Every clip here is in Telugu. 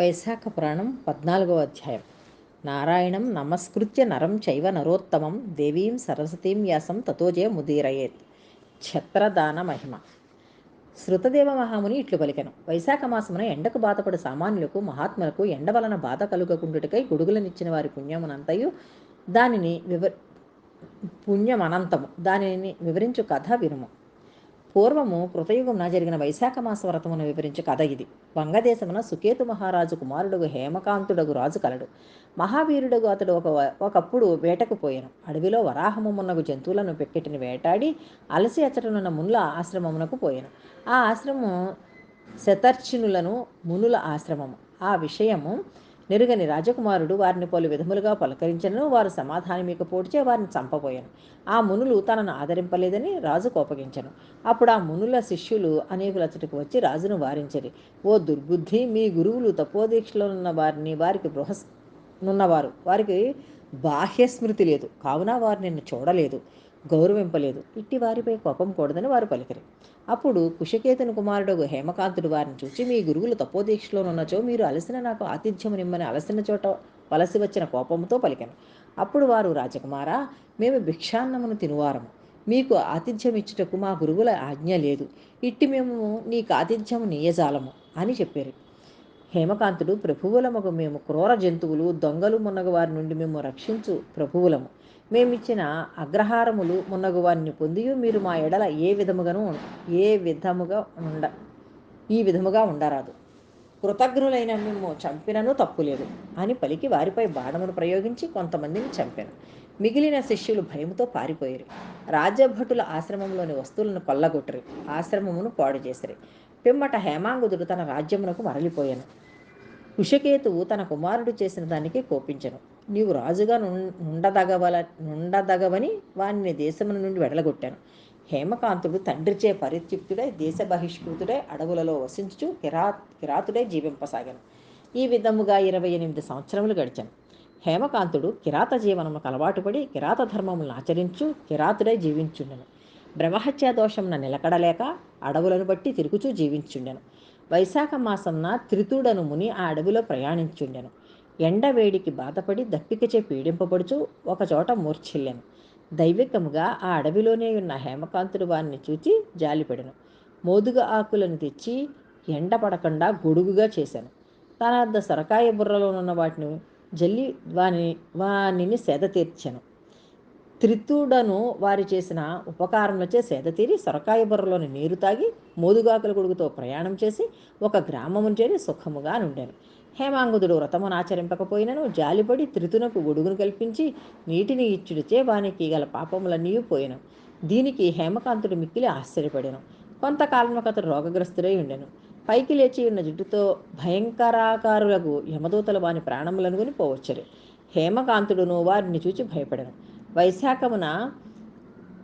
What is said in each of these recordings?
వైశాఖ పురాణం పద్నాలుగవ అధ్యాయం. నారాయణం నమస్కృత్య నరం చైవ నరోత్తమం దేవీం సరస్వతీం వ్యాసం తతోజయ ముదీరయేత్. ఛత్రదాన మహిమ. శృతదేవ మహాముని ఇట్లు పలికెను. వైశాఖ మాసమున ఎండకు బాధపడు సామాన్యులకు మహాత్ములకు ఎండ వలన బాధ కలుగకుండుటకై గొడుగులనిచ్చిన వారి పుణ్యమునంతయు దానిని వివ పుణ్యమనంతము. దానిని వివరించు కథ వినుము. పూర్వము కృతయుగమున జరిగిన వైశాఖ మాస వ్రతమును వివరించే కథ ఇది. వంగదేశమున సుకేతు మహారాజు కుమారుడుగు హేమకాంతుడగు రాజు కలడు. మహావీరుడుగు అతడు ఒక ఒకప్పుడు వేటకు పోయాను. అడవిలో వరాహమున్నగు జంతువులను పెక్కెటిని వేటాడి అలసి అచ్చటనున్న మునుల ఆశ్రమమునకు పోయాను. ఆ ఆశ్రమం శతర్చినులను మునుల ఆశ్రమము. ఆ విషయము నెరుగని రాజకుమారుడు వారిని పలు విధములుగా పలకరించను వారు సమాధానమిక పోడ్చే వారిని చంపబోయాను. ఆ మునులు తనను ఆదరింపలేదని రాజు కోపగించను. అప్పుడు ఆ మునుల శిష్యులు అనేకులచ్చటికి వచ్చి రాజును వారించరు. ఓ దుర్బుద్ధి మీ గురువులు తపోదీక్షలో ఉన్న వారిని వారికి బృహస్ నున్నవారు. వారికి బాహ్య స్మృతి లేదు. కావున వారు నిన్ను చూడలేదు. గౌరవింపలేదు. ఇట్టి వారిపై కోపం కూడదని వారు పలికరి. అప్పుడు కుశకేతుని కుమారుడు హేమకాంతుడు వారిని చూచి మీ గురువులు తపోదీక్షలోనున్నచో మీరు అలసిన నాకు ఆతిథ్యము నిమ్మని అలసిన చోట వలసి వచ్చిన కోపంతో పలికాను. అప్పుడు వారు రాజకుమారా మేము భిక్షాన్నమును తినువారము. మీకు ఆతిథ్యం ఇచ్చుటకు మా గురువుల ఆజ్ఞ లేదు. ఇట్టి మేము నీకు ఆతిథ్యము నీయజాలము అని చెప్పారు. హేమకాంతుడు ప్రభువులమగు మేము క్రూర జంతువులు దొంగలు మున్నగు వారి నుండి మేము రక్షించు ప్రభువులము. మేమిచ్చిన అగ్రహారములు మున్నగు వారిని పొంది మీరు మా ఎడల ఏ విధముగాను ఏ విధముగా ఉండ ఈ విధముగా ఉండరాదు. కృతజ్ఞులైన మేము చంపినను తప్పులేదు అని పలికి వారిపై బాణమును ప్రయోగించి కొంతమందిని చంపాను. మిగిలిన శిష్యులు భయముతో పారిపోయారు. రాజభటుల ఆశ్రమంలోని వస్తువులను కొల్లగొట్టరు. ఆశ్రమమును పాడు చేసిరి. పిమ్మట హేమాంగుదుడు తన రాజ్యమునకు మరలిపోయాను. కుషకేతువు తన కుమారుడు చేసిన దానికి కోపించను. నీవు రాజుగా నుండదగవల నుండదగవని వారిని దేశం నుండి వెడలగొట్టాను. హేమకాంతుడు తండ్రిచే పరిత్యుక్తుడై దేశ బహిష్కృతుడై అడవులలో వసించుచు కిరా కిరాతుడై జీవింపసాగాను. ఈ విధముగా ఇరవై ఎనిమిది సంవత్సరములు గడిచాను. హేమకాంతుడు కిరాత జీవనముకు అలవాటుపడి కిరాత ధర్మములను ఆచరించు కిరాతుడై జీవించుండెను. బ్రహ్మహత్యా దోషమున నిలకడలేక అడవులను బట్టి తిరుగుచూ జీవించుండెను. వైశాఖ మాసంన త్రితుడను ముని ఆ అడవిలో ప్రయాణించుండెను. ఎండ వేడికి బాధపడి దప్పికచే పీడింపబడుచు ఒకచోట మూర్ఛిల్లెను. దైవికముగా ఆ అడవిలోనే ఉన్న హేమకాంతుడు వారిని చూచి జాలిపడెను. మోదుగ ఆకులను తెచ్చి ఎండ పడకుండా గొడుగుగా చేశాను తన అద్ద సొరకాయ బుర్రలోనున్న వాటిని జల్లి వాని వానిని సేద తీర్చాను. త్రితుడను వారి చేసిన ఉపకారములచే సేద తీరి సొరకాయ బుర్రలోని నీరు తాగి మోదుగాకుల గొడుగుతో ప్రయాణం చేసి ఒక గ్రామము చేరి సుఖముగా నుండాను. హేమాంగుదుడు వ్రతమును ఆచరింపకపోయినను జాలిపడి త్రితునకు గొడుగును కల్పించి నీటిని ఇచ్చుడిచే వానికి గల పాపములన్నీ పోయాను. దీనికి హేమకాంతుడు మిక్కిలి ఆశ్చర్యపడాను. కొంతకాలం అతడు రోగగ్రస్తుడై ఉండెను. పైకి లేచి ఉన్న జుట్టుతో భయంకరాకారులకు యమదూతలు వాని ప్రాణములనుగొని పోవచ్చరు. హేమకాంతుడును వారిని చూచి భయపడను. వైశాఖమున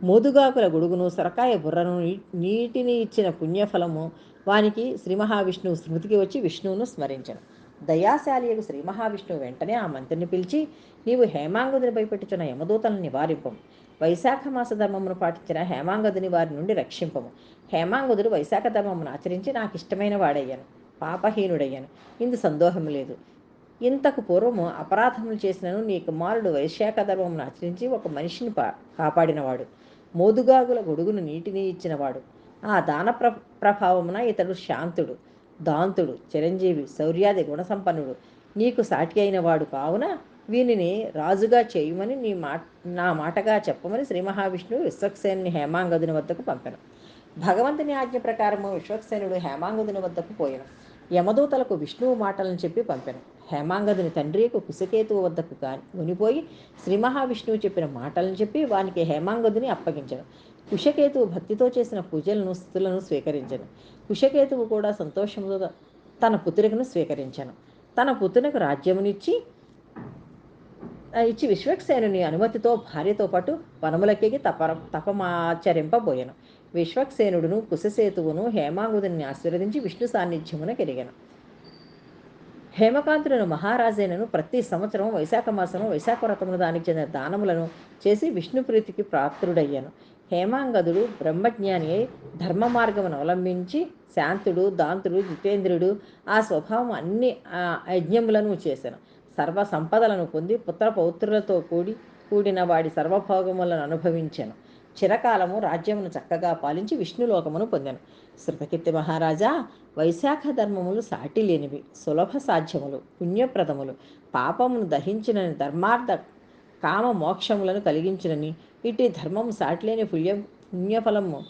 మోదుగాకుల గొడుగును సొరకాయ బుర్రను నీటిని ఇచ్చిన పుణ్యఫలము వానికి శ్రీ మహావిష్ణువు స్మృతికి వచ్చి విష్ణువును స్మరించను. దయాశాలియకు శ్రీ మహావిష్ణువు వెంటనే ఆ మంత్రిని పిలిచి నీవు హేమాంగుదిని భయపెట్టుచున్న యమదూతలను నివారింపము. వైశాఖ మాస ధర్మమును పాటించిన హేమాంగదుని వారి నుండి రక్షింపము. హేమాంగదుడు వైశాఖ ధర్మమును ఆచరించి నాకు ఇష్టమైన వాడయ్యాను పాపహీనుడయ్యాను. ఇందు సందోహం లేదు. ఇంతకు పూర్వము అపరాధములు చేసినను నీ కుమారుడు వైశాఖ ధర్మమును ఆచరించి ఒక మనిషిని పా కాపాడినవాడు. మోదుగాగుల గొడుగును నీటిని ఇచ్చినవాడు. ఆ దాన ప్ర ప్రభావమున ఇతడు శాంతుడు. దాంతుడు చిరంజీవి శౌర్యాది గుణసంపన్నుడు. నీకు సాటి అయిన వాడు కావున వీనిని రాజుగా చేయమని నీ మాట నా మాటగా చెప్పమని శ్రీ మహావిష్ణువు విశ్వక్సేనుని హేమాంగదుని వద్దకు పంపాను. భగవంతుని ఆజ్ఞ ప్రకారము విశ్వక్సేనుడు హేమాంగదుని వద్దకు పోయాను. యమదూతలకు విష్ణువు మాటలను చెప్పి పంపాను. హేమాంగదుని తండ్రికి కుశకేతువు వద్దకు కాని మునిపోయి శ్రీ మహావిష్ణువు చెప్పిన మాటలను చెప్పి వానికి హేమాంగదుని అప్పగించను. కుశకేతువు భక్తితో చేసిన పూజలను స్థుతులను స్వీకరించను. కుశకేతువు కూడా సంతోషంతో తన పుత్రికను స్వీకరించాను. తన పుత్రునికి రాజ్యమునిచ్చి ఇచ్చి విశ్వక్సేనుని అనుమతితో భార్యతో పాటు వనములకెగి తప తపమాచరింపబోయాను. విశ్వక్సేనుడును కుశసేతువును హేమాంగుదుని ఆశీర్వదించి విష్ణు సాన్నిధ్యమున కెరిగాను. హేమకాంతులను మహారాజైనను ప్రతి సంవత్సరం వైశాఖ మాసము వైశాఖ వ్రతమును దానికి చెందిన దానములను చేసి విష్ణు ప్రీతికి ప్రాప్తుడయ్యాను. హేమాంగదుడు బ్రహ్మజ్ఞాని అయి ధర్మ మార్గమును అవలంబించి శాంతుడు దాంతుడు జితేంద్రుడు ఆ స్వభావం అన్ని యజ్ఞములను చేశాను సర్వ సంపదలను పొంది పుత్ర పౌత్రులతో కూడి కూడిన వాడి సర్వభోగములను అనుభవించాను. చిరకాలము రాజ్యమును చక్కగా పాలించి విష్ణులోకమును పొందాను. శృతకీర్తి మహారాజా వైశాఖ ధర్మములు సాటి లేనివి సులభ సాధ్యములు పుణ్యప్రదములు. పాపమును దహించినని ధర్మార్థ కామ మోక్షములను కలిగించినని ఇటు ధర్మం సాటిలేని పుణ్య పుణ్యఫలము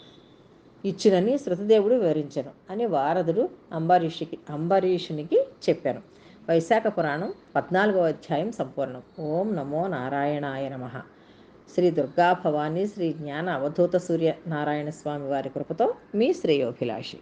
ఇచ్చినని శృతదేవుడు వివరించాను అని వారదుడు అంబరీషుకి అంబరీషునికి చెప్పాను. వైశాఖ పురాణం పద్నాలుగవ అధ్యాయం సంపూర్ణం. ఓం నమో నారాయణాయ నమ. శ్రీ దుర్గా భవానీ శ్రీ జ్ఞాన అవధూత సూర్య నారాయణ స్వామి వారి కృపతో మీ శ్రేయోభిలాషి.